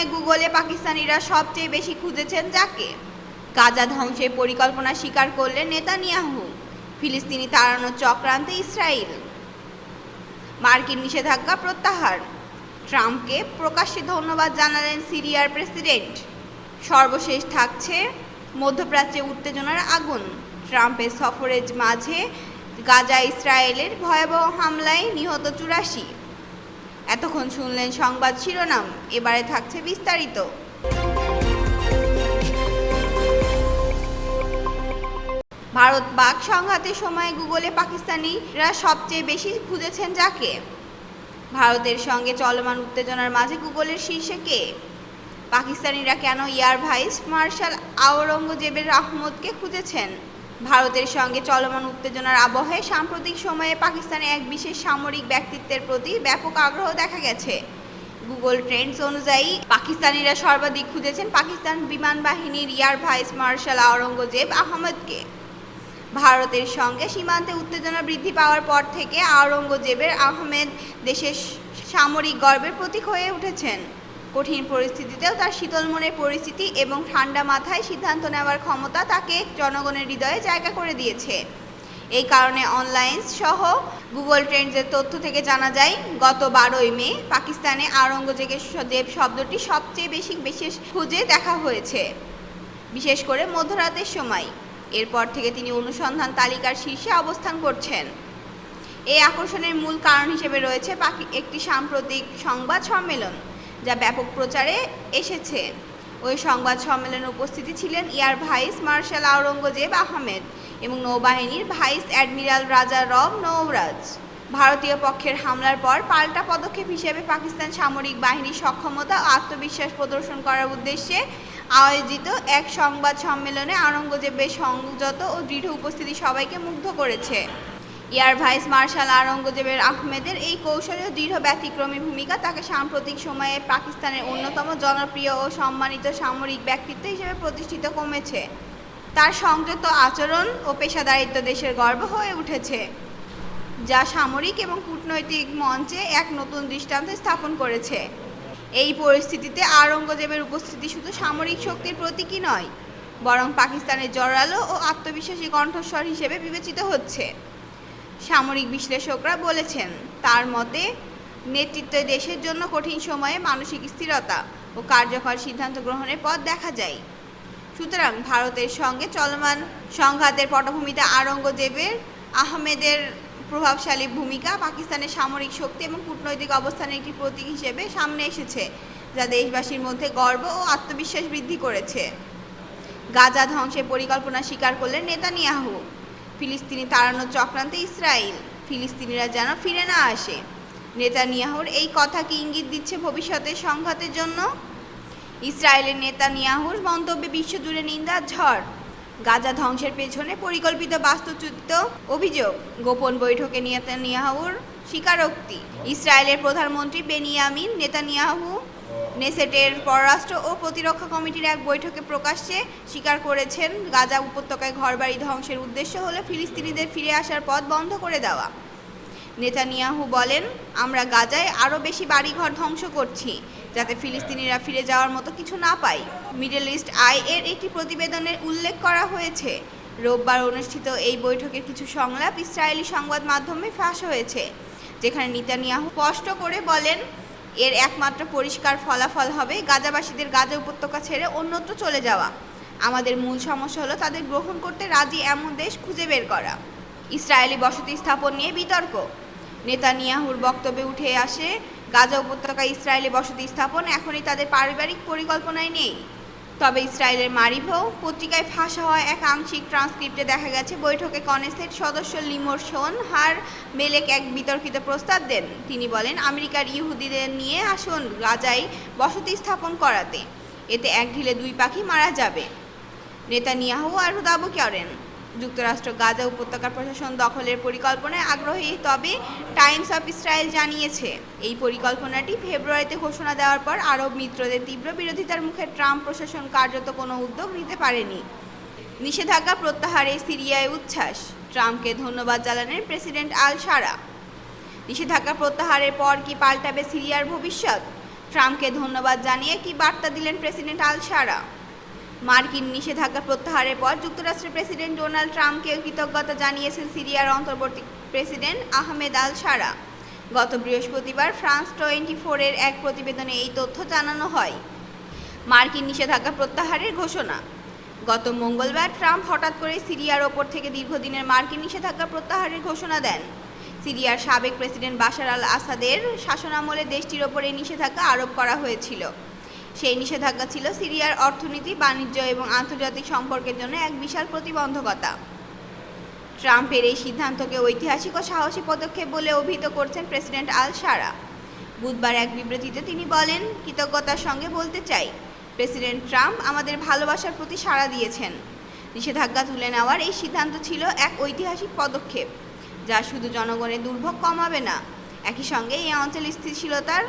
সময়ে গুগলে পাকিস্তানিরা সবচেয়ে বেশি খুঁজেছেন যাকে? গাজা ধ্বংসের পরিকল্পনা স্বীকার করলেন নেতানিয়াহু। ফিলিস্তিনি তাড়ানোর চক্রান্তে ইসরায়েল। মার্কিন নিষেধাজ্ঞা প্রত্যাহার। ট্রাম্পকে প্রকাশ্যে ধন্যবাদ জানালেন সিরিয়ার প্রেসিডেন্ট। সর্বশেষ থাকছে মধ্যপ্রাচ্যে উত্তেজনার আগুন। ট্রাম্পের সফরের মাঝে গাজা ইসরায়েলের ভয়াবহ হামলায় নিহত চুরাশি। এতক্ষণ শুনলেন সংবাদ শিরোনাম, এবারে থাকছে বিস্তারিত। ভারত বাক সংঘাতের সময় গুগলে পাকিস্তানিরা সবচেয়ে বেশি খুঁজেছেন যাকে? ভারতের সঙ্গে চলমান উত্তেজনার মাঝে গুগলের শীর্ষে কে? পাকিস্তানিরা কেন এয়ার ভাইস মার্শাল আওরঙ্গজেবের আহমদকে খুঁজেছেন? ভারতের সঙ্গে চলমান উত্তেজনার আবহে সাম্প্রতিক সময়ে পাকিস্তানে এক বিশেষ সামরিক ব্যক্তিত্বের প্রতি ব্যাপক আগ্রহ দেখা গেছে। গুগল ট্রেন্ডস অনুযায়ী, পাকিস্তানিরা সর্বাধিক খুঁজেছেন পাকিস্তান বিমান বাহিনীর এয়ার ভাইস মার্শাল আওরঙ্গজেব আহমদকে। ভারতের সঙ্গে সীমান্তে উত্তেজনা বৃদ্ধি পাওয়ার পর থেকে আওরঙ্গজেবের আহমেদ দেশের সামরিক গর্বের প্রতীক হয়ে উঠেছেন। কঠিন পরিস্থিতিতেও তার শীতল মনের পরিস্থিতি এবং ঠান্ডা মাথায় সিদ্ধান্ত নেওয়ার ক্ষমতা তাকে জনগণের হৃদয়ে জায়গা করে দিয়েছে। এই কারণে অনলাইন সহ গুগল ট্রেন্ডসের তথ্য থেকে জানা যায়, গত বারোই মে পাকিস্তানে আওরঙ্গজেবের দেব শব্দটি সবচেয়ে বেশি, বিশেষ খুঁজে দেখা হয়েছে। বিশেষ করে মধ্যরাতের সময়। এরপর থেকে তিনি অনুসন্ধান তালিকার শীর্ষে অবস্থান করছেন। এই আকর্ষণের মূল কারণ হিসেবে রয়েছে একটি সাম্প্রতিক সংবাদ সম্মেলন। যা ব্যাপক প্রচারে এসেছে। ওই সংবাদ সম্মেলনে উপস্থিতি ছিলেন air vice marshal Aurangzeb Ahmed এবং নৌবাহিনীর ভাইস অ্যাডমিরাল রাজা রব নৌরাজ ভারতীয় পক্ষের হামলার পর পাল্টা পদক্ষেপ হিসেবে পাকিস্তান সামরিক বাহিনীর সক্ষমতা ও আত্মবিশ্বাস প্রদর্শন করার উদ্দেশ্যে আয়োজিত এক সংবাদ সম্মেলনে আওরঙ্গজেবের সংযত ও দৃঢ় উপস্থিতি সবাইকে মুগ্ধ করেছে। এয়ার ভাইস মার্শাল আওরঙ্গজেবের আহমেদের এই কৌশলী দৃঢ় ব্যতিক্রমী ভূমিকা তাকে সাম্প্রতিক সময়ে পাকিস্তানের অন্যতম জনপ্রিয় ও সম্মানিত সামরিক ব্যক্তিত্ব হিসেবে প্রতিষ্ঠিত কমেছে। তার সংযত আচরণ ও পেশাদারিত্ব দেশের গর্ব হয়ে উঠেছে, যা সামরিক এবং কূটনৈতিক মঞ্চে এক নতুন দৃষ্টান্ত স্থাপন করেছে। এই পরিস্থিতিতে আওরঙ্গজেবের উপস্থিতি শুধু সামরিক শক্তির প্রতীকই নয়, বরং পাকিস্তানের জোরালো ও আত্মবিশ্বাসী কণ্ঠস্বর হিসেবে বিবেচিত হচ্ছে। সামরিক বিশ্লেষকরা বলেছেন, তার মতে নেতৃত্ব দেশের জন্য কঠিন সময়ে মানসিক স্থিরতা ও কার্যকর সিদ্ধান্ত গ্রহণের পথ দেখা যায়। সুতরাং ভারতের সঙ্গে চলমান সংঘাতের পটভূমিতে আওরঙ্গজেবের আহমেদের প্রভাবশালী ভূমিকা পাকিস্তানের সামরিক শক্তি এবং কূটনৈতিক অবস্থানের একটি প্রতীক হিসেবে সামনে এসেছে, যা দেশবাসীর মধ্যে গর্ব ও আত্মবিশ্বাস বৃদ্ধি করেছে। গাজা ধ্বংসের পরিকল্পনা স্বীকার করলেন নেতানিয়াহু। ফিলিস্তিনি তাড়ানোর চক্রান্তে ইসরায়েল। ফিলিস্তিনিরা যেন ফিরে না আসে। নেতানিয়াহুর এই কথা কি ইঙ্গিত দিচ্ছে ভবিষ্যতের সংঘাতের জন্য? ইসরায়েলের নেতানিয়াহুর মন্তব্যে বিশ্বজুড়ে নিন্দার ঝড়। গাজা ধ্বংসের পেছনে পরিকল্পিত বাস্তুচ্যুত অভিযোগ। গোপন বৈঠকে নেতানিয়াহুর স্বীকারোক্তি। ইসরায়েলের প্রধানমন্ত্রী বেনিয়ামিন নেতানিয়াহু নেসেটের পররাষ্ট্র ও প্রতিরক্ষা কমিটির এক বৈঠকে প্রকাশ্যে স্বীকার করেছেন, গাজা উপত্যকায় ঘরবাড়ি ধ্বংসের উদ্দেশ্য হলো ফিলিস্তিনিদের ফিরে আসার পথ বন্ধ করে দেওয়া। নেতানিয়াহু বলেন, আমরা গাজায় আরও বেশি বাড়িঘর ধ্বংস করছি, যাতে ফিলিস্তিনিরা ফিরে যাওয়ার মতো কিছু না পায় মিডল ইস্ট আই এর একটি প্রতিবেদনের উল্লেখ করা হয়েছে, রোববার অনুষ্ঠিত এই বৈঠকের কিছু সংলাপ ইসরায়েলি সংবাদ মাধ্যমে ফাঁস হয়েছে, যেখানে নেতানিয়াহু স্পষ্ট করে বলেন এর একমাত্র পরিষ্কার ফলাফল হবে গাজাবাসীদের গাজা উপত্যকা ছেড়ে অন্যত্র চলে যাওয়া। আমাদের মূল সমস্যা হলো তাদের গ্রহণ করতে রাজি এমন দেশ খুঁজে বের করা। ইসরায়েলি বসতি স্থাপন নিয়ে বিতর্ক। নেতানিয়াহুর বক্তব্যে উঠে আসে, গাজা উপত্যকা ইসরায়েলি বসতি স্থাপন এখনই তাদের পারিবারিক পরিকল্পনায় নেই। তবে ইসরায়েলের মারিভো পত্রিকায় ফাঁস হওয়া এক আংশিক ট্রান্সক্রিপ্টে দেখা গেছে, বৈঠকে কনেসেট সদস্য লিমোর সোন হার মেলেক এক বিতর্কিত প্রস্তাব দেন। তিনি বলেন, আমেরিকার ইহুদিদের নিয়ে আসুন গাজায় বসতি স্থাপন করাতে। এতে এক ঢিলে দুই পাখি মারা যাবে। নেতানিয়াহু আরও দাবি করেন যুক্তরাষ্ট্র, গাজা উপত্যকার প্রশাসন দখলের পরিকল্পনায় আগ্রহী, তবে টাইমস অফ ইসরায়েল জানিয়েছে, এই পরিকল্পনাটি ফেব্রুয়ারিতে ঘোষণা দেওয়ার পর আরব মিত্রদের তীব্র বিরোধিতার মুখে ট্রাম্প প্রশাসন কার্যত কোনো উদ্যোগ নিতে পারেনি। নিষেধাজ্ঞা প্রত্যাহারে সিরিয়ায় উচ্ছ্বাস, ট্রাম্পকে ধন্যবাদ জানালেন প্রেসিডেন্ট আল সারা। নিষেধাজ্ঞা প্রত্যাহারের পর কি পাল্টাবে সিরিয়ার ভবিষ্যৎ? ট্রাম্পকে ধন্যবাদ জানিয়ে কি বার্তা দিলেন প্রেসিডেন্ট আল সারা? মার্কিন নিষেধাজ্ঞা প্রত্যাহারের পর যুক্তরাষ্ট্রের প্রেসিডেন্ট ডোনাল্ড ট্রাম্পকে কৃতজ্ঞতা জানিয়েছেন সিরিয়ার অন্তর্বর্তী প্রেসিডেন্ট আহমেদ আল সারা। গত বৃহস্পতিবার ফ্রান্স টোয়েন্টি ফোরের এক প্রতিবেদনে এই তথ্য জানানো হয়। মার্কিন নিষেধাজ্ঞা প্রত্যাহারের ঘোষণা। গত মঙ্গলবার ট্রাম্প হঠাৎ করে সিরিয়ার ওপর থেকে দীর্ঘদিনের মার্কিন নিষেধাজ্ঞা প্রত্যাহারের ঘোষণা দেন। সিরিয়ার সাবেক প্রেসিডেন্ট বাশার আল আসাদের শাসনামলে দেশটির ওপর নিষেধাজ্ঞা আরোপ করা হয়েছিল। সেই নিষেধাজ্ঞা ছিল সিরিয়ার অর্থনীতি, বাণিজ্য এবং আন্তর্জাতিক সম্পর্কের জন্য এক বিশাল প্রতিবন্ধকতা। ট্রাম্পের এই সিদ্ধান্তকে ঐতিহাসিক ও সাহসী পদক্ষেপ বলে অভিহিত করছেন প্রেসিডেন্ট আল সারা। বুধবার এক বিবৃতিতে তিনি বলেন, কৃতজ্ঞতার সঙ্গে বলতে চাই, প্রেসিডেন্ট ট্রাম্প আমাদের ভালোবাসার প্রতি সাড়া দিয়েছেন। নিষেধাজ্ঞা তুলে নেওয়ার এই সিদ্ধান্ত ছিল এক ঐতিহাসিক পদক্ষেপ, যা শুধু জনগণের দুর্ভোগ কমাবে না, একই সঙ্গে এই অঞ্চল স্থিতিশীলতার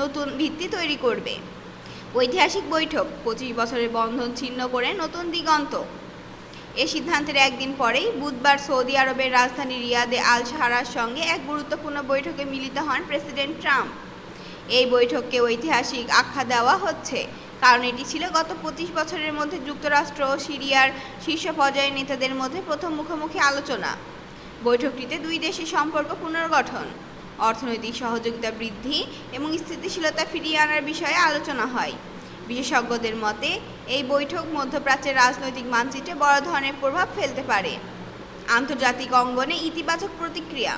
নতুন ভিত্তি তৈরি করবে। ঐতিহাসিক বৈঠক, পঁচিশ বছরের বন্ধন ছিন্ন করে নতুন দিগন্ত। এ সিদ্ধান্তের একদিন পরেই বুধবার সৌদি আরবের রাজধানী রিয়াদে আল সাহারার সঙ্গে এক গুরুত্বপূর্ণ বৈঠকে মিলিত হন প্রেসিডেন্ট ট্রাম্প। এই বৈঠককে ঐতিহাসিক আখ্যা দেওয়া হচ্ছে, কারণ এটি ছিল গত পঁচিশ বছরের মধ্যে যুক্তরাষ্ট্র ও সিরিয়ার শীর্ষ পর্যায়ের নেতাদের মধ্যে প্রথম মুখোমুখি আলোচনা। বৈঠকটিতে দুই দেশের সম্পর্ক পুনর্গঠন। অর্থনৈতিক সহযোগিতা বৃদ্ধি এবং স্থিতিশীলতা ফিরিয়ে আনার বিষয়ে আলোচনা হয়। বিশেষজ্ঞদের মতে, এই বৈঠক মধ্যপ্রাচ্যের রাজনৈতিক মানচিত্রে বড় ধরনের প্রভাব ফেলতে পারে। আন্তর্জাতিক অঙ্গনে ইতিবাচক প্রতিক্রিয়া।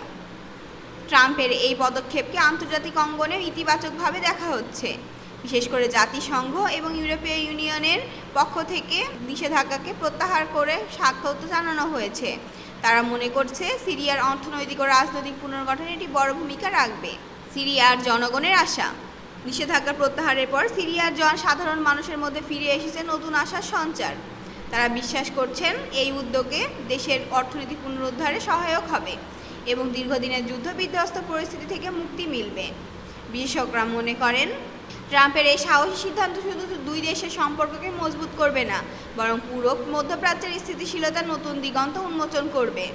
ট্রাম্পের এই পদক্ষেপকে আন্তর্জাতিক অঙ্গনে ইতিবাচকভাবে দেখা হচ্ছে। বিশেষ করে জাতিসংঘ এবং ইউরোপীয় ইউনিয়নের পক্ষ থেকে নিষেধাজ্ঞাকে প্রত্যাহার করে স্বাক্ষর জানানো হয়েছে। তারা মনে করছে সিরিয়ার অর্থনৈতিক ও রাজনৈতিক পুনর্গঠনে এটি বড় ভূমিকা রাখবে। সিরিয়ার জনগণের আশা। নিষেধাজ্ঞা প্রত্যাহারের পর সিরিয়ার জন সাধারণ মানুষের মধ্যে ফিরে এসেছে নতুন আশার সঞ্চার। তারা বিশ্বাস করছেন এই উদ্যোগে দেশের অর্থনীতি পুনরুদ্ধারে সহায়ক হবে এবং দীর্ঘদিনের যুদ্ধ বিধ্বস্ত পরিস্থিতি থেকে মুক্তি মিলবে। বিশেষজ্ঞরা মনে করেন, ট্রাম্পের এই সাহসী সিদ্ধান্ত শুধু দুই দেশের সম্পর্ককে মজবুত করবে না, বরং পুরো মধ্যপ্রাচ্যের স্থিতিশীলতা নতুন দিগন্ত উন্মোচন করবে।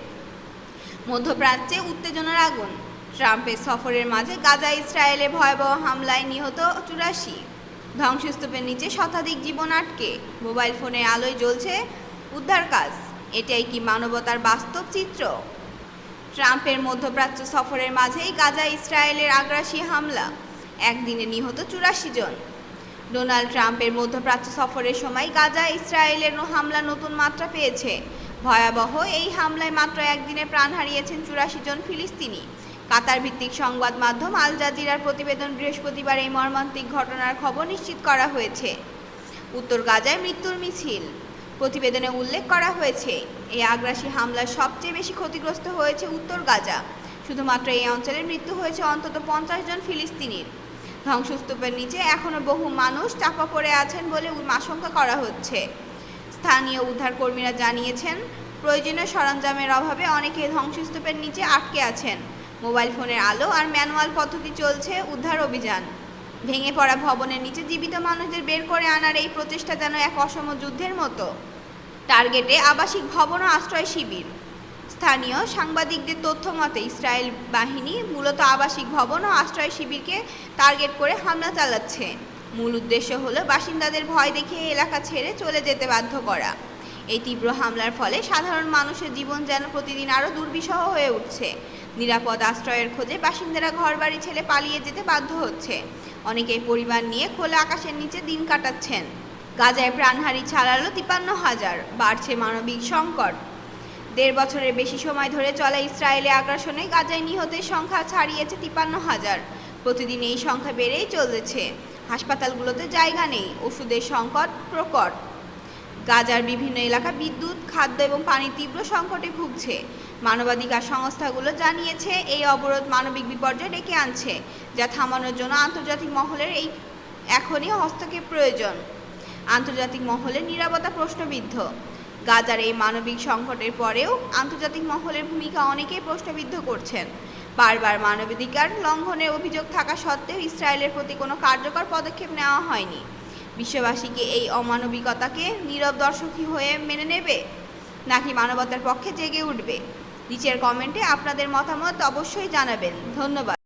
মধ্যপ্রাচ্যে উত্তেজনার আগুন, ট্রাম্পের সফরের মাঝে গাজা ইসরায়েলে ভয়াবহ হামলায় নিহত চুরাশি। ধ্বংসস্তূপের নিচে শতাধিক জীবন আটকে, মোবাইল ফোনে আলোয় জ্বলছে উদ্ধার কাজ, এটাই কি মানবতার বাস্তব চিত্র? ট্রাম্পের মধ্যপ্রাচ্য সফরের মাঝেই গাজা ইসরায়েলের আগ্রাসী হামলা, একদিনে নিহত চুরাশি জন। ডোনাল্ড ট্রাম্পের মধ্যপ্রাচ্য সফরের সময় গাজা, ইসরায়েলের হামলা নতুন মাত্রা পেয়েছে। ভয়াবহ এই হামলায় মাত্র একদিনে প্রাণ হারিয়েছেন চুরাশি জন ফিলিস্তিনি। কাতার ভিত্তিক সংবাদ মাধ্যম আল জাজিরার প্রতিবেদন বৃহস্পতিবার এই মর্মান্তিক ঘটনার খবর নিশ্চিত করা হয়েছে। উত্তর গাজায় মৃত্যুর মিছিল। প্রতিবেদনে উল্লেখ করা হয়েছে এই আগ্রাসী হামলায় সবচেয়ে বেশি ক্ষতিগ্রস্ত হয়েছে উত্তর গাজা। শুধুমাত্র এই অঞ্চলে মৃত্যু হয়েছে অন্তত পঞ্চাশ জন ফিলিস্তিনির। ধ্বংসস্তূপের নিচে এখনও বহু মানুষ চাপা পড়ে আছেন বলে আশঙ্কা করা হচ্ছে। স্থানীয় উদ্ধারকর্মীরা জানিয়েছেন, প্রয়োজনীয় সরঞ্জামের অভাবে অনেকে ধ্বংসস্তূপের নিচে আটকে আছেন। মোবাইল ফোনের আলো আর ম্যানুয়াল পদ্ধতি চলছে উদ্ধার অভিযান। ভেঙে পড়া ভবনের নিচে জীবিত মানুষদের বের করে আনার এই প্রচেষ্টা যেন এক অসম যুদ্ধের মতো। টার্গেটে আবাসিক ভবন ও আশ্রয় শিবির। স্থানীয় সাংবাদিকদের তথ্য মতে, ইসরায়েল বাহিনী মূলত আবাসিক ভবন ও আশ্রয় শিবিরকে টার্গেট করে হামলা চালাচ্ছে। মূল উদ্দেশ্য হলো বাসিন্দাদের ভয় দেখিয়ে এলাকা ছেড়ে চলে যেতে বাধ্য করা। এই তীব্র হামলার ফলে সাধারণ মানুষের জীবন যেন প্রতিদিন আরও দুর্বিষহ হয়ে উঠছে। নিরাপদ আশ্রয়ের খোঁজে বাসিন্দারা ঘরবাড়ি ছেড়ে পালিয়ে যেতে বাধ্য হচ্ছে। অনেকেই পরিবার নিয়ে খোলা আকাশের নিচে দিন কাটাচ্ছেন। গাজায় প্রাণহারি ছাড়ালো তিপান্ন হাজার। বাড়ছে মানবিক সংকট। দেড় বছরের বেশি সময় ধরে চলা ইসরায়েলে আগ্রাসনে গাজায় নিহতের সংখ্যা ছাড়িয়েছে তিপান্ন হাজার। প্রতিদিন এই সংখ্যা বেড়েই চলেছে। হাসপাতালগুলোতে জায়গা নেই, ওষুধের সংকট প্রকট। গাজার বিভিন্ন এলাকা বিদ্যুৎ, খাদ্য এবং পানির তীব্র সংকটে ভুগছে। মানবাধিকার সংস্থাগুলো জানিয়েছে, এই অবরোধ মানবিক বিপর্যয় ডেকে আনছে, যা থামানোর জন্য আন্তর্জাতিক মহলের এই এখনই হস্তক্ষেপ প্রয়োজন। আন্তর্জাতিক মহলের নিরাপত্তা প্রশ্নবিদ্ধ। গাজার এই মানবিক সংকটের পরেও আন্তর্জাতিক মহলের ভূমিকা অনেকেই প্রশ্নবিদ্ধ করছেন। বারবার মানবাধিকার লঙ্ঘনের অভিযোগ থাকা সত্ত্বেও ইসরায়েলের প্রতি কোনো কার্যকর পদক্ষেপ নেওয়া হয়নি। বিশ্ববাসীকে এই অমানবিকতাকে নীরব দর্শকই হয়ে মেনে নেবে নাকি মানবতার পক্ষে জেগে উঠবে? নিচের কমেন্টে আপনাদের মতামত অবশ্যই জানাবেন। ধন্যবাদ।